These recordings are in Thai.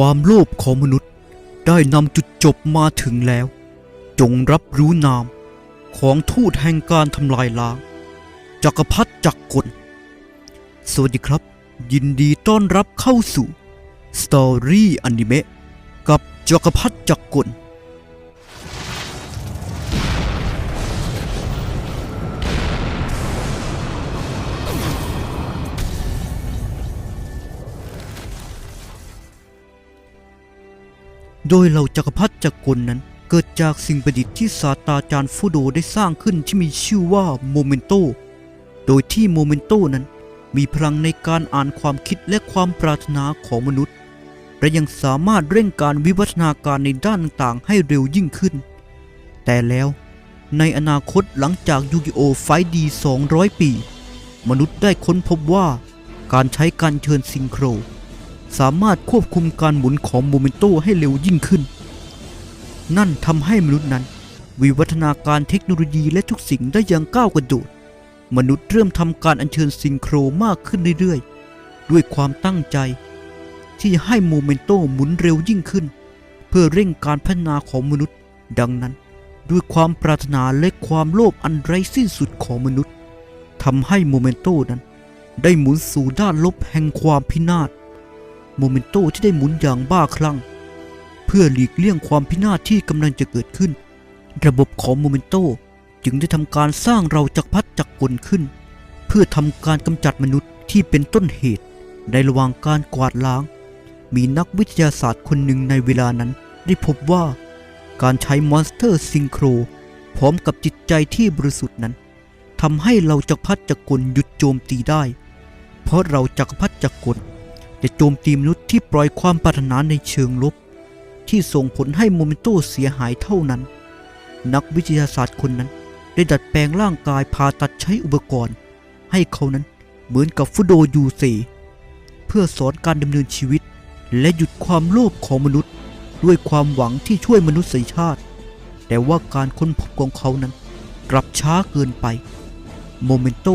ความโลภของมนุษย์ได้นำจุดจบมาถึงแล้ว จงรับรู้นาม ของทูตแห่งการทำลายล้าง จักรพรรดิจักรกล สวัสดีครับ ยินดีต้อนรับเข้าสู่สตอรี่อนิเมะกับจักรพรรดิจักรกล โดยเหล่าจักรพรรดิจักรกลนั้น เกิดจากสิ่งประดิษฐ์ที่ศาสตราจารย์ฟูโดได้สร้างขึ้นที่มีชื่อว่าโมเมนโต โดยที่โมเมนโตนั้น มีพลังในการอ่านความคิดและความปรารถนาของมนุษย์ และยังสามารถเร่งการวิวัฒนาการในด้านต่างๆ ให้เร็วยิ่งขึ้น แต่แล้วในอนาคตหลังจากยูกิโอไฟดี 200 ปี มนุษย์ได้ค้นพบว่าการใช้การเชิญซิงโคร สามารถควบคุมการหมุนของโมเมนโตให้เร็วยิ่งขึ้น นั่นทำให้มนุษย์นั้น วิวัฒนาการเทคโนโลยีและทุกสิ่งได้อย่างก้าวกระโดด มนุษย์เริ่มทำการอัญเชิญซิงโครมากขึ้นเรื่อยๆ ด้วยความตั้งใจ ที่จะให้โมเมนโตหมุนเร็วยิ่งขึ้น เพื่อเร่งการพัฒนาของมนุษย์ ดังนั้น ด้วยความปรารถนาและความโลภอันไร้สิ้นสุดของมนุษย์ทำให้โมเมนโตนั้น ได้หมุนสู่ด้านลบแห่งความพินาศ โมเมนโตที่ได้หมุนอย่างบ้าคลั่ง เพื่อหลีกเลี่ยงความพินาศที่กำลังจะเกิดขึ้น ระบบของโมเมนโตจึงได้ทำการสร้างเราจักพรรดิจักกลขึ้น เพื่อทำการกำจัดมนุษย์ที่เป็นต้นเหตุ ในระหว่างการกวาดล้าง มีนักวิทยาศาสตร์คนหนึ่งในเวลานั้น ได้พบว่า การใช้มอนสเตอร์ซิงโครพร้อมกับจิตใจที่บริสุทธิ์นั้นทำให้เราจักรพรรดิจักรกลหยุดโจมตีได้ เพราะเราจักรพรรดิจักรกล จะโจมตีมนุษย์ที่ปล่อยความปรารถนาในเชิงลบ ที่ส่งผลให้โมเมนโตเสียหายเท่านั้น นักวิทยาศาสตร์คนนั้น ได้ดัดแปลงร่างกายผ่าตัดใช้อุปกรณ์ ให้เขานั้นเหมือนกับฟุโดยูเซเพื่อสอนการดำเนินชีวิต และหยุดความโลภของมนุษย์ ด้วยความหวังที่ช่วยมนุษยชาติ แต่ว่าการค้นพบของเขานั้น กลับช้าเกินไป โมเมนโต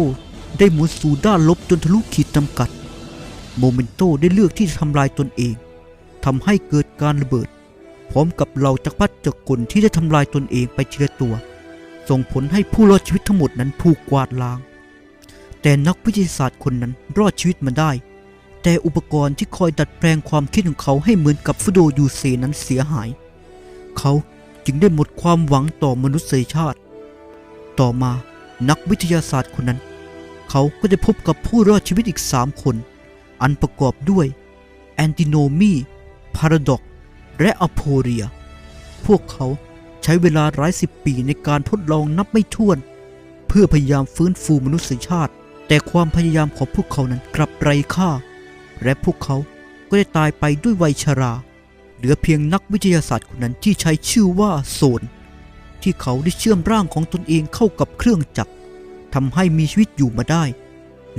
ได้หมุนสู่ด้านลบจนทะลุขีดจำกัด โมเมนโตได้เลือกที่จะทำลายตนเองทำให้เกิดการระเบิด พร้อมกับเหล่าจักรพรรดิจักรกลที่ได้ทำลายตนเองไปทีละตัว ส่งผลให้ผู้รอดชีวิตทั้งหมดนั้นถูกกวาดล้าง แต่นักวิทยาศาสตร์คนนั้นรอดชีวิตมาได้ แต่อุปกรณ์ที่คอยดัดแปลงความคิดของเขาให้เหมือนกับฟุโดยูเซนั้นเสียหาย เขาจึงได้หมดความหวังต่อมนุษยชาติ ต่อมานักวิทยาศาสตร์คนนั้น เขาก็ได้พบกับผู้รอดชีวิตอีกสามคน อันประกอบด้วยแอนติโนมีพาราดอกและอโพเรีย พวกเขาใช้เวลาหลายสิบปีในการทดลองนับไม่ถ้วน เพื่อพยายามฟื้นฟูมนุษยชาติ แต่ความพยายามของพวกเขานั้นกลับไร้ค่า และพวกเขาก็ได้ตายไปด้วยวัยชรา เหลือเพียงนักวิทยาศาสตร์คนนั้นที่ใช้ชื่อว่าโซน ที่เขาได้เชื่อมร่างของตนเองเข้ากับเครื่องจักรทำให้มีชีวิตอยู่มาได้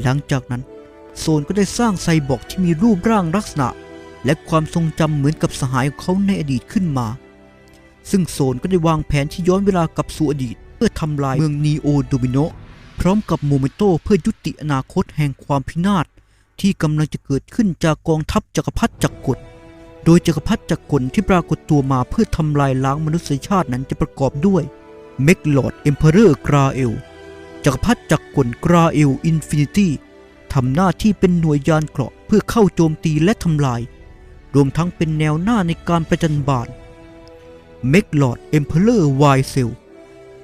หลังจากนั้น โซนก็ได้สร้างไซบอร์กที่มีรูปร่างลักษณะ และความทรงจำเหมือนกับสหายของเขาในอดีตขึ้นมา ซึ่งโซนก็ได้วางแผนที่ย้อนเวลากลับสู่อดีต เพื่อทำลายเมืองนีโอโดมิโนพร้อมกับโมเมโตเพื่อยุติอนาคตแห่งความพินาศที่กำลังจะเกิดขึ้นจากกองทัพจักรพรรดิจักรกลโดยจักรพรรดิจักรกลที่ปรากฏตัวมาเพื่อทำลายล้างมนุษยชาตินั้นจะประกอบด้วยเมกลอดเอ็มเพอเรอร์กราเอลจักรพรรดิจักรกลกราเอลอินฟินิตี้ ทำหน้าที่เป็นหน่วยยานเกราะเพื่อเข้าโจมตีและทำลาย รวมทั้งเป็นแนวหน้าในการประจันบานเมกลอดเอ็มเพอเรอร์ไวเซล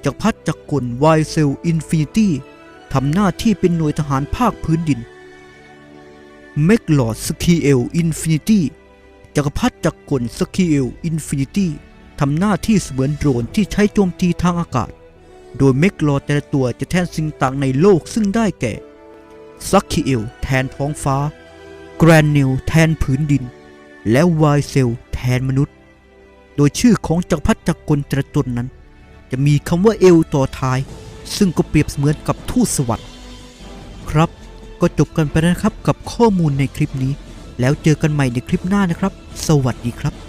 จักพรรดิจักรกลไวเซลอินฟินิตี้ทำหน้าที่เป็นหน่วยทหารภาคพื้นดินเมกลอดสคีเอลอินฟินิตี้จักรพรรดิจักรกลสคีเอลอินฟินิตี้ทำหน้าที่เสมือนโดรนที่ใช้โจมตีทางอากาศ โดยเมกลอดแต่ละตัวจะแทนสิ่งต่างในโลกซึ่งได้แก่ ซักคิเอลแทนท้องฟ้า แกรนเนลแทนผืนดิน และไวเซลแทนมนุษย์ โดยชื่อของจักรพรรดิจักรกลต่ละตนนั้น จะมีคำว่าเอลต่อท้าย ซึ่งก็เปรียบเสมือนกับทูตสวรรค์ครับก็จบกันไปนะครับกับข้อมูลในคลิปนี้ แล้วเจอกันใหม่ในคลิปหน้านะครับ สวัสดีครับ